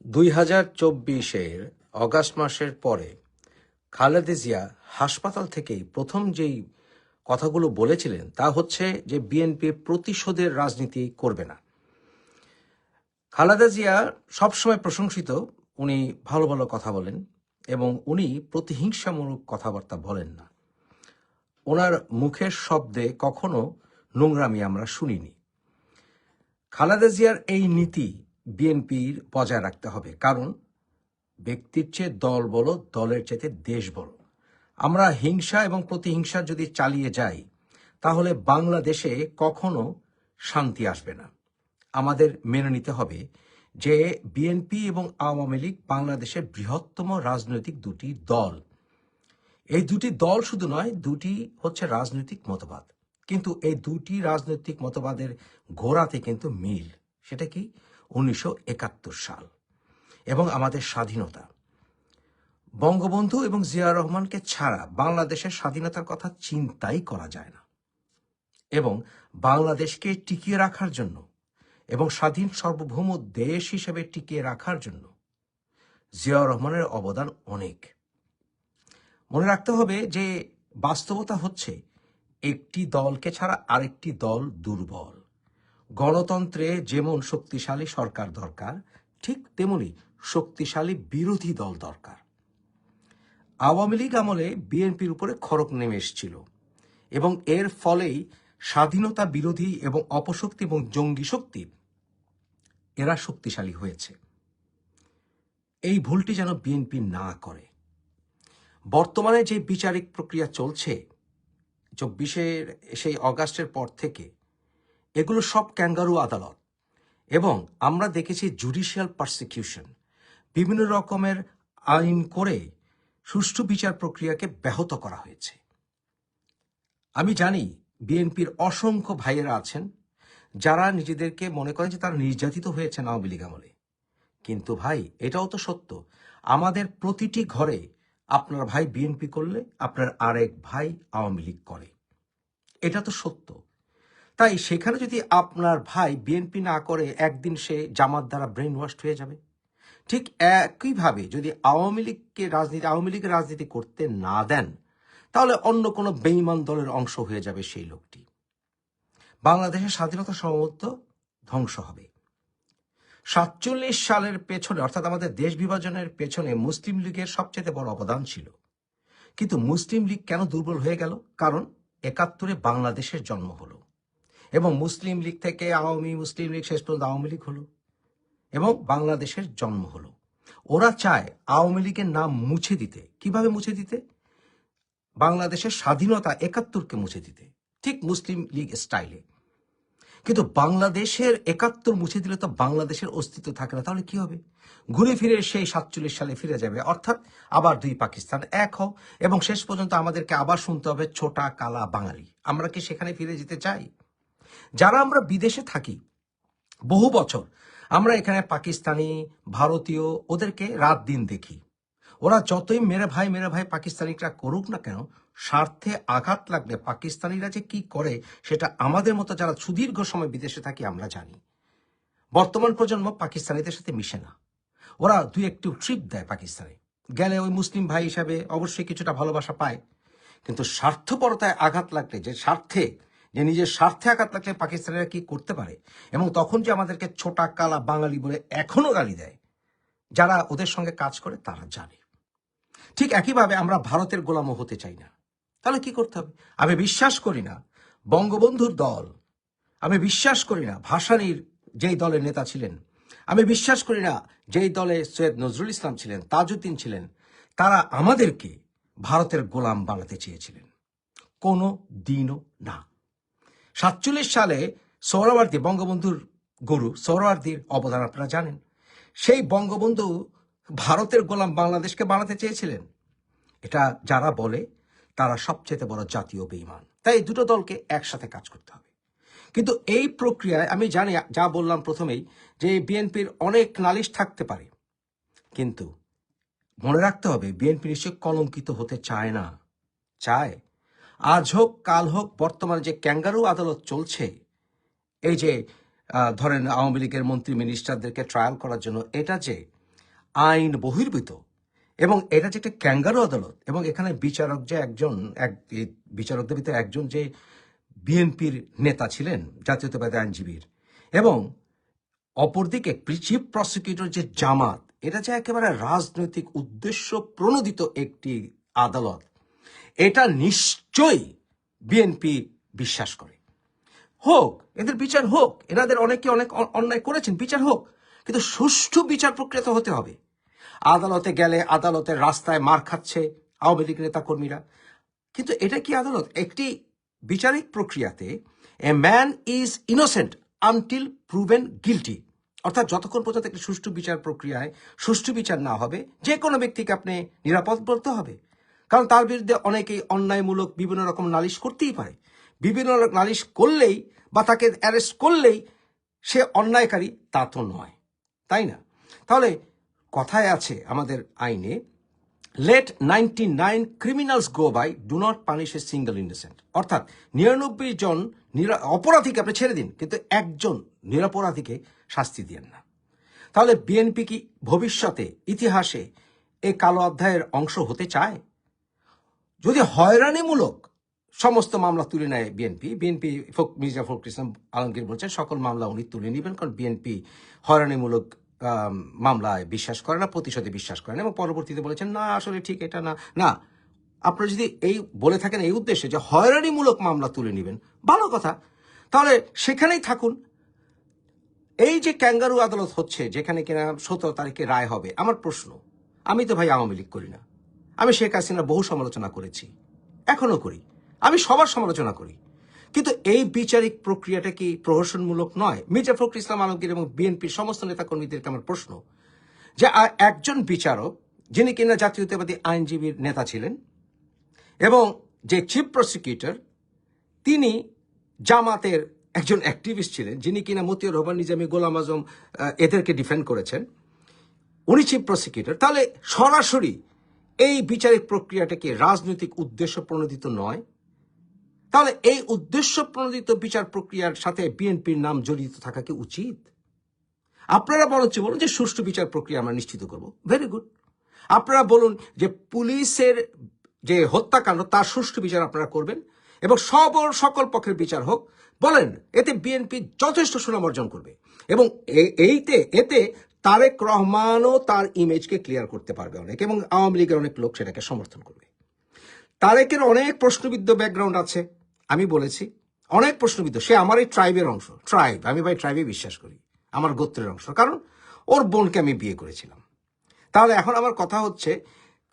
দুই হাজার চব্বিশের অগাস্ট মাসের পরে খালেদা জিয়া হাসপাতাল থেকেই প্রথম যেই কথাগুলো বলেছিলেন তা হচ্ছে যে বিএনপি প্রতিশোধের রাজনীতি করবে না। খালেদা জিয়া সবসময় প্রশংসিত, উনি ভালো ভালো কথা বলেন এবং উনি প্রতিহিংসামূলক কথাবার্তা বলেন না। ওনার মুখের শব্দে কখনো নোংরামি আমরা শুনিনি। খালেদা জিয়ার এই নীতি বিএনপির বজায় রাখতে হবে। কারণ, ব্যক্তির চেয়ে দল বলো, দলের চেয়ে দেশ বলো। আমরা হিংসা এবং প্রতিহিংসা যদি চালিয়ে যাই, তাহলে বাংলাদেশে কখনো শান্তি আসবে না। আমাদের মেনে নিতে হবে যে বিএনপি এবং আওয়ামী লীগ বাংলাদেশের বৃহত্তম রাজনৈতিক দুটি দল। এই দুটি দল শুধু নয়, দুটি হচ্ছে রাজনৈতিক মতবাদ। কিন্তু এই দুটি রাজনৈতিক মতবাদের গোড়াতে কিন্তু মিল। সেটা কি? উনিশশো একাত্তর সাল এবং আমাদের স্বাধীনতা। বঙ্গবন্ধু এবং জিয়া রহমানকে ছাড়া বাংলাদেশের স্বাধীনতার কথা চিন্তাই করা যায় না। এবং বাংলাদেশকে টিকিয়ে রাখার জন্য এবং স্বাধীন সার্বভৌম দেশ হিসেবে টিকিয়ে রাখার জন্য জিয়া রহমানের অবদান অনেক। মনে রাখতে হবে যে বাস্তবতা হচ্ছে একটি দলকে ছাড়া আরেকটি দল দুর্বল। গণতন্ত্রে যেমন শক্তিশালী সরকার দরকার, ঠিক তেমনি শক্তিশালী বিরোধী দল দরকার। আওয়ামী লীগ আমলে বিএনপির উপরে খড়ক নেমে এসেছিল এবং এর ফলেই স্বাধীনতা বিরোধী এবং অপশক্তি এবং জঙ্গি শক্তি এরা শক্তিশালী হয়েছে। এই ভুলটি যেন বিএনপি না করে। বর্তমানে যে বিচারিক প্রক্রিয়া চলছে, চব্বিশের, সেই অগাস্টের পর থেকে এগুলো সব ক্যাঙ্গারু আদালত। এবং আমরা দেখেছি জুডিশিয়াল পারসিকিউশন। বিভিন্ন রকমের আইন করে সুষ্ঠু বিচার প্রক্রিয়াকে ব্যাহত করা হয়েছে। আমি জানি বিএনপির অসংখ্য ভাইয়েরা আছেন, যারা নিজেদেরকে মনে করেন যে তারা নির্যাতিত হয়েছেন আওয়ামী লীগ আমলে। কিন্তু ভাই, এটাও তো সত্য। আমাদের প্রতিটি ঘরে আপনার ভাই বিএনপি করলে আপনার আরেক ভাই আওয়ামী লীগ করে। এটা তো সত্য। তাই সেখানে যদি আপনার ভাই বিএনপি না করে, একদিন সে জামাত দ্বারা ব্রেন ওয়াশ হয়ে যাবে। ঠিক একইভাবে যদি আওয়ামী লীগকে রাজনীতি, আওয়ামী লীগের রাজনীতি করতে না দেন, তাহলে অন্য কোনো বেইমান দলের অংশ হয়ে যাবে সেই লোকটি। বাংলাদেশের স্বাধীনতা সম্ভবত ধ্বংস হবে। সাতচল্লিশ সালের পেছনে, অর্থাৎ আমাদের দেশ বিভাজনের পেছনে মুসলিম লীগের সবচেয়ে বড় অবদান ছিল। কিন্তু মুসলিম লীগ কেন দুর্বল হয়ে গেল? কারণ একাত্তরে বাংলাদেশের জন্ম হলো। এবং মুসলিম লীগ থেকে আওয়ামী মুসলিম লীগ শেষ পর্যন্ত আওয়ামী লীগ হলো এবং বাংলাদেশের জন্ম হলো। ওরা চায় আওয়ামী লীগের নাম মুছে দিতে। কীভাবে মুছে দিতে? বাংলাদেশের স্বাধীনতা একাত্তরকে মুছে দিতে। ঠিক মুসলিম লীগ স্টাইলে। কিন্তু বাংলাদেশের একাত্তর মুছে দিলে তো বাংলাদেশের অস্তিত্ব থাকে না। তাহলে কি হবে? ঘুরে ফিরে সেই সাতচল্লিশ সালে ফিরে যাবে। অর্থাৎ আবার দুই পাকিস্তান এক হও এবং শেষ পর্যন্ত আমাদেরকে আবার শুনতে হবে ছোটা কালা বাঙালি। আমরা কি সেখানে ফিরে যেতে চাই? যারা আমরা বিদেশে থাকি, বহু বছর আমরা এখানে পাকিস্তানি, ভারতীয় ওদেরকে রাত দিন দেখি। ওরা যতই মেরে ভাই মেরে ভাই পাকিস্তানিরা করুক না কেন, স্বার্থে আঘাত লাগলে পাকিস্তানিরা যে কি করে, সেটা আমাদের মতো যারা সুদীর্ঘ সময় বিদেশে থাকি আমরা জানি। বর্তমান প্রজন্ম পাকিস্তানিদের সাথে মিশে না। ওরা দুই একটু ট্রিপ দেয় পাকিস্তানে। গেলে ওই মুসলিম ভাই হিসাবে অবশ্যই কিছুটা ভালোবাসা পায়। কিন্তু স্বার্থপরতায় আঘাত লাগলে, যে স্বার্থে যে নিজের স্বার্থে আঘাত লাগলে পাকিস্তানিরা কি করতে পারে? এবং তখন যে আমাদেরকে ছোটা, কালা বাঙালি বলে এখনও গালি দেয়, যারা ওদের সঙ্গে কাজ করে তারা জানে। ঠিক একইভাবে আমরা ভারতের গোলামও হতে চাই না। তাহলে কি করতে হবে? আমি বিশ্বাস করি না বঙ্গবন্ধুর দল, আমি বিশ্বাস করি না ভাসানীর যেই দলের নেতা ছিলেন, আমি বিশ্বাস করি না যেই দলে সৈয়দ নজরুল ইসলাম ছিলেন, তাজউদ্দিন ছিলেন, তারা আমাদেরকে ভারতের গোলাম বানাতে চেয়েছিলেন। কোনো দিনও না। সাতচল্লিশ সালে সৌরবার্দী বঙ্গবন্ধুর গুরু সৌরবার্দীর অবদান আপনারা জানেন। সেই বঙ্গবন্ধু ভারতের গোলাম বাংলাদেশকে বানাতে চেয়েছিলেন। এটা যারা বলে, তারা সবচেয়ে বড় জাতীয় বেইমান তাই দুটো দলকে একসাথে কাজ করতে হবে। কিন্তু এই প্রক্রিয়ায় আমি জানি, যা বললাম প্রথমেই, যে বিএনপির অনেক নালিশ থাকতে পারে। কিন্তু মনে রাখতে হবে, বিএনপি নিশ্চয় কলঙ্কিত হতে চায় না। চায় আজ হোক, কাল হোক, বর্তমানে যে ক্যাঙ্গারু আদালত চলছে, এই যে ধরেন আওয়ামী লীগের মন্ত্রী মিনিস্টারদেরকে ট্রায়াল করার জন্য, এটা যে আইন বহির্ভূত এবং এটা যে একটা ক্যাঙ্গারু আদালত এবং এখানে বিচারক যে একজন, এক বিচারকদের ভিতরে একজন যে বিএনপির নেতা ছিলেন, জাতীয়তাবাদী আইনজীবীর এবং অপরদিকে চিফ প্রসিকিউটর যে জামাত, এটা যে একেবারে রাজনৈতিক উদ্দেশ্য প্রণোদিত একটি আদালত, এটা নিশ্চয়ই বিএনপি বিশ্বাস করে। হোক, এদের বিচার হোক, এনাদের অনেকে অনেক অন্যায় করেছেন, বিচার হোক, কিন্তু সুষ্ঠু বিচার প্রক্রিয়া তো হতে হবে। আদালতে গেলে আদালতের রাস্তায় মার খাচ্ছে আওয়ামী লীগ নেতা কর্মীরা কিন্তু এটা কি আদালত? একটি বিচারিক প্রক্রিয়াতে a man is innocent until proven guilty অর্থাৎ যতক্ষণ পর্যন্ত একটি সুষ্ঠু বিচার প্রক্রিয়ায় সুষ্ঠু বিচার না হবে যে কোনো ব্যক্তিকে আপনি নিরাপদ বলতে হবে। কারণ তার বিরুদ্ধে অনেকেই অন্যায়মূলক বিভিন্ন রকম নালিশ করতেই পারে। বিভিন্ন নালিশ করলেই বা তাকে অ্যারেস্ট করলেই সে অন্যায়কারী তা তো নয়। তাই না? তাহলে কথায় আছে আমাদের আইনে let ninety nine criminals go by do not punish a single innocent অর্থাৎ নিরানব্বই জন অপরাধীকে আপনি ছেড়ে দিন, কিন্তু একজন নিরপরাধীকে শাস্তি দিয়েন না। তাহলে বিএনপি কি ভবিষ্যতে ইতিহাসে এ কালো অধ্যায়ের অংশ হতে চায়? যদি হয়রানিমূলক সমস্ত মামলা তুলে নেয় বিএনপি বিএনপি মির্জা ফখরুল ইসলাম আলমগীর বলছেন সকল মামলা উনি তুলে নেবেন কারণ বিএনপি হয়রানিমূলক মামলায় বিশ্বাস করে না, প্রতিশোধে বিশ্বাস করে না এবং পরবর্তীতে বলেছেন, না, আসলে ঠিক এটা না। না, আপনারা যদি এই বলে থাকেন এই উদ্দেশ্যে যে হয়রানিমূলক মামলা তুলে নেবেন, ভালো কথা। তাহলে সেখানেই থাকুন। এই যে ক্যাঙ্গারু আদালত হচ্ছে, যেখানে কিনা সতেরো তারিখে রায় হবে, আমার প্রশ্ন, আমি তো ভাই আওয়ামী লীগ করি না। আমি শেখ হাসিনার বহু সমালোচনা করেছি। এখনও করি। আমি সবার সমালোচনা করি। কিন্তু এই বিচারিক প্রক্রিয়াটা কি প্রহসনমূলক নয়? মির্জা ফখরুল ইসলাম আলমগীর এবং বিএনপির সমস্ত নেতাকর্মীদেরকে আমার প্রশ্ন যে একজন বিচারক, যিনি কিনা জাতীয়তাবাদী আইনজীবীর নেতা ছিলেন এবং যে চিফ প্রসিকিউটর, তিনি জামাতের একজন অ্যাক্টিভিস্ট ছিলেন, যিনি কিনা মতিউর রহমান, নিজামী গোলাম আজম এদেরকে ডিফেন্ড করেছেন। উনি চিফ প্রসিকিউটর। তাহলে সরাসরি এই বিচারিক প্রক্রিয়াটা কি রাজনৈতিক উদ্দেশ্য প্রণোদিত নয়। তাহলে এই উদ্দেশ্য প্রণোদিত বিচার প্রক্রিয়ার সাথে বিএনপির নাম জড়িত থাকা কি উচিত? আপনারা বরঞ্চ বলুন যে সুষ্ঠু বিচার প্রক্রিয়া আমরা নিশ্চিত করব। ভেরি গুড আপনারা বলুন যে পুলিশের যে হত্যাকাণ্ড, তার সুষ্ঠু বিচার আপনারা করবেন এবং সব সকল পক্ষের বিচার হোক। বলেন, এতে বিএনপি যথেষ্ট সুনাম অর্জন করবে এবং এইতে, এতে তারেক রহমানও তার ইমেজকে ক্লিয়ার করতে পারবে অনেক এবং আওয়ামী লীগের অনেক লোক সেটাকে সমর্থন করবে। তারেকের অনেক প্রশ্নবিদ্ধ ব্যাকগ্রাউন্ড আছে, আমি বলেছি। অনেক প্রশ্নবিদ্ধ। সে আমার এই ট্রাইবের অংশ। ট্রাইব আমি ভাই ট্রাইবে বিশ্বাস করি। আমার গোত্রের অংশ। কারণ ওর বোনকে আমি বিয়ে করেছিলাম। তাহলে এখন আমার কথা হচ্ছে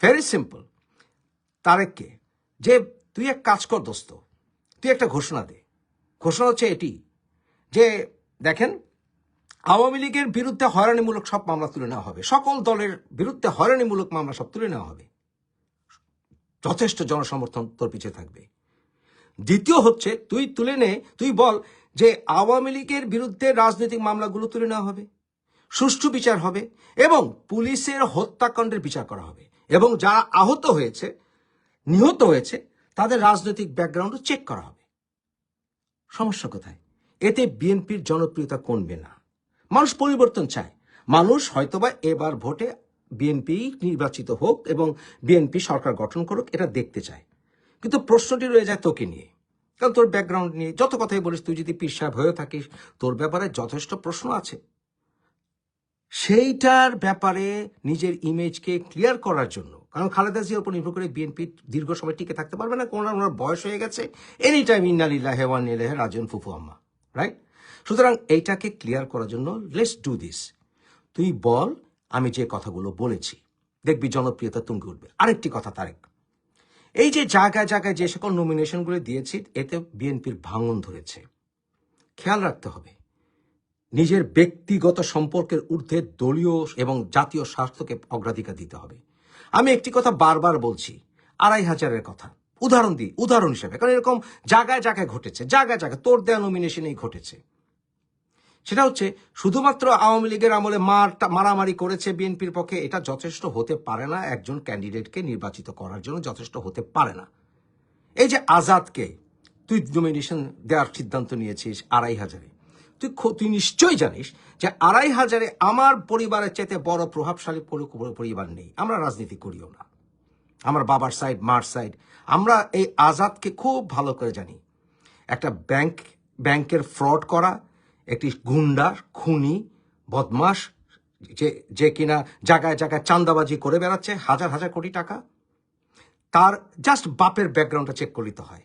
ভেরি সিম্পল তারেককে যে তুই এক কাজ কর দোস্ত, তুই একটা ঘোষণা দে। ঘোষণা হচ্ছে এটি, যে দেখেন আওয়ামী লীগের বিরুদ্ধে হয়রানিমূলক সব মামলা তুলে নেওয়া হবে। সকল দলের বিরুদ্ধে হয়রানিমূলক মামলা সব তুলে নেওয়া হবে। যথেষ্ট জনসমর্থন তোর পিছিয়ে থাকবে। দ্বিতীয় হচ্ছে, তুই তুলে নে, তুই বল যে আওয়ামী লীগের বিরুদ্ধে রাজনৈতিক মামলাগুলো তুলে নেওয়া হবে, সুষ্ঠু বিচার হবে এবং পুলিশের হত্যাকাণ্ডের বিচার করা হবে এবং যা আহত হয়েছে, নিহত হয়েছে, তাদের রাজনৈতিক ব্যাকগ্রাউন্ডও চেক করা হবে। সমস্যা কোথায়? এতে বিএনপির জনপ্রিয়তা কমবে না। মানুষ পরিবর্তন চায়। মানুষ হয়তোবা এবার ভোটে বিএনপি নির্বাচিত হোক এবং বিএনপি সরকার গঠন করুক, এটা দেখতে চায়। কিন্তু প্রশ্নটি রয়ে যায় তোকে নিয়ে। কারণ তোর ব্যাকগ্রাউন্ড নিয়ে যত কথাই বলিস, তুই যদি পীর সাহেব হয়ে থাকিস, তোর ব্যাপারে যথেষ্ট প্রশ্ন আছে। সেইটার ব্যাপারে নিজের ইমেজকে ক্লিয়ার করার জন্য। কারণ খালেদা জিয়ার উপর নির্ভর করে বিএনপি দীর্ঘ সময় টিকে থাকতে পারবে না কোন ওনার বয়স হয়ে গেছে। এনি টাইম ইন্নালিল্লাহ হেওয়ান রাজন ফুফু আম্মা রাইট সুতরাং এইটাকে ক্লিয়ার করার জন্য লেটস ডু দিস তুই বল, আমি যে কথাগুলো বলেছি, দেখবি জনপ্রিয়তা তুঙ্গে উঠবে। আরেকটি কথা তারেক, এই যে জায়গায় জায়গায় যে সকল নমিনেশনগুলো দিয়েছি, এতে বিএনপির ভাঙন ধরেছে। খেয়াল রাখতে হবে, নিজের ব্যক্তিগত সম্পর্কের ঊর্ধ্বে দলীয় এবং জাতীয় স্বার্থকে অগ্রাধিকার দিতে হবে। আমি একটি কথা বারবার বলছি, আড়াই হাজারের কথা। উদাহরণ দিই, উদাহরণ হিসেবে, কারণ এরকম জায়গায় জায়গায় ঘটেছে, জায়গায় জায়গায় তোর দেয়া নমিনেশনেই ঘটেছে। সেটা হচ্ছে, শুধুমাত্র আওয়ামী লীগের আমলে মার মারামারি করেছে বিএনপির পক্ষে, এটা যথেষ্ট হতে পারে না একজন ক্যান্ডিডেটকে নির্বাচিত করার জন্য যথেষ্ট হতে পারে না। এই যে আজাদকে, তুই নমিনেশন দেওয়ার সিদ্ধান্ত নিয়েছিস আড়াই হাজারে। তুই তুই নিশ্চয়ই জানিস যে আড়াই হাজারে আমার পরিবারের চাইতে বড় প্রভাবশালী পরিবার নেই। আমরা রাজনীতি করিও না। আমার বাবার সাইড মার সাইড আমরা এই আজাদকে খুব ভালো করে জানি। একটা ব্যাংক ব্যাংকের ফ্রড করা একটি গুন্ডা খুনি বদমাস যে যে কিনা জায়গায় জায়গায় চান্দাবাজি করে বেড়াচ্ছে, হাজার হাজার কোটি টাকা। তার জাস্ট বাপের ব্যাকগ্রাউন্ডটা চেক করে নিতে হয়।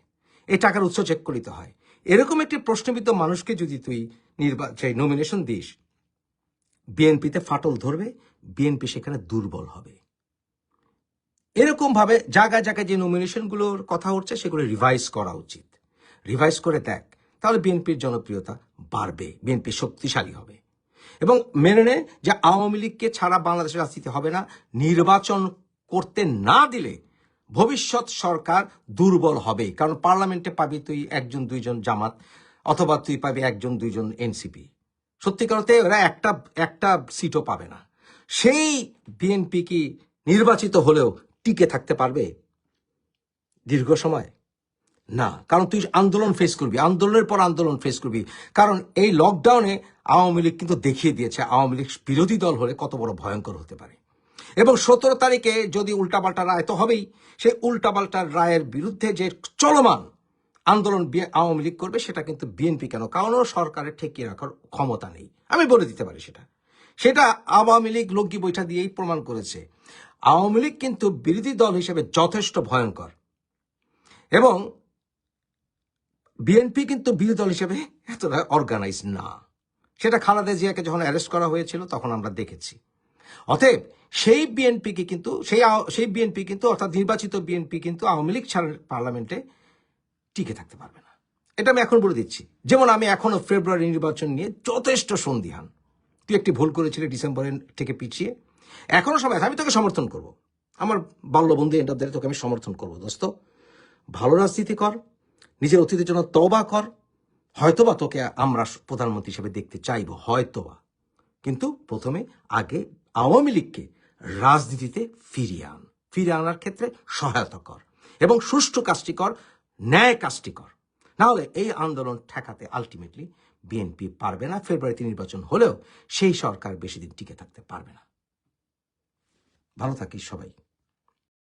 এই টাকার উৎস চেক করিতে হয়। এরকম একটি প্রশ্নবিদ্ধ মানুষকে যদি তুই নির্বাচন নমিনেশন দিস বিএনপিতে ফাটল ধরবে বিএনপি সেখানে দুর্বল হবে। এরকম ভাবে জায়গায় জায়গায় যে নমিনেশনগুলোর কথা উঠছে, সেগুলো রিভাইজ করা উচিত। রিভাইজ করে দেখ। তাহলে বিএনপির জনপ্রিয়তা বাড়বে, বিএনপি শক্তিশালী হবে। এবং মেনে নে যে আওয়ামী লীগকে ছাড়া বাংলাদেশের রাজনীতি হবে না, নির্বাচন করতে না দিলে ভবিষ্যৎ সরকার দুর্বল হবে। কারণ পার্লামেন্টে পাবি তুই একজন, দুইজন জামাত, অথবা তুই পাবি একজন, দুইজন এনসিপি। সত্যিকার অর্থে ওরা একটা একটা সিটও পাবে না। সেই বিএনপি কি নির্বাচিত হলেও টিকে থাকতে পারবে দীর্ঘ সময়? না, কারণ তুই আন্দোলন ফেস করবি, আন্দোলনের পর আন্দোলন ফেস করবি। কারণ এই লকডাউনে আওয়ামী লীগ কিন্তু দেখিয়ে দিয়েছে, আওয়ামী লীগ বিরোধী দল হলে কত বড় ভয়ঙ্কর হতে পারে। এবং সতেরো তারিখে যদি উল্টাপাল্টা রায় তো হবেই, সেই উল্টাপাল্টা রায়ের বিরুদ্ধে যে চলমান আন্দোলন আওয়ামী লীগ করবে, সেটা কিন্তু বিএনপি কেন? কারণ সরকারের ঠেকিয়ে রাখার ক্ষমতা নেই। আমি বলে দিতে পারি সেটা। সেটা আওয়ামী লীগ লোকগি বৈঠা দিয়েই প্রমাণ করেছে। আওয়ামী লীগ কিন্তু বিরোধী দল হিসেবে যথেষ্ট ভয়ঙ্কর। এবং বিএনপি কিন্তু বিরোধী দল হিসেবে এতটা অর্গানাইজ না। সেটা খালেদা জিয়াকে যখন অ্যারেস্ট করা হয়েছিল, তখন আমরা দেখেছি। অতএব সেই বিএনপিকে কিন্তু, সেই সেই বিএনপি কিন্তু, অর্থাৎ নির্বাচিত বিএনপি কিন্তু আওয়ামী লীগ ছাড়া পার্লামেন্টে টিকে থাকতে পারবে না। এটা আমি এখন বলে দিচ্ছি। যেমন আমি এখনও ফেব্রুয়ারি নির্বাচন নিয়ে যথেষ্ট সন্দিহান। তুই একটি ভুল করেছিলি ডিসেম্বরের থেকে পিছিয়ে। এখনও সময় আছে, আমি তোকে সমর্থন করব। আমার বাল্যবন্ধু এন্ড তোকে আমি সমর্থন করব, দোস্ত। ভালো রাজনীতি কর নিজের অতীতের জন্য তবা কর। হয়তোবা তোকে আমরা প্রধানমন্ত্রী হিসেবে দেখতে চাইব, হয়তোবা। কিন্তু প্রথমে আগে আওয়ামী লীগকে রাজনীতিতে ফিরিয়ে আন। ফিরিয়ে আনার ক্ষেত্রে সহায়তা কর এবং সুষ্ঠু কাজটি কর, ন্যায় কাজটি কর। নাহলে এই আন্দোলন ঠেকাতে আলটিমেটলি বিএনপি পারবে না ফেব্রুয়ারিতে নির্বাচন হলেও সেই সরকার বেশি দিন টিকে থাকতে পারবে না। ভালো থাকিস সবাই।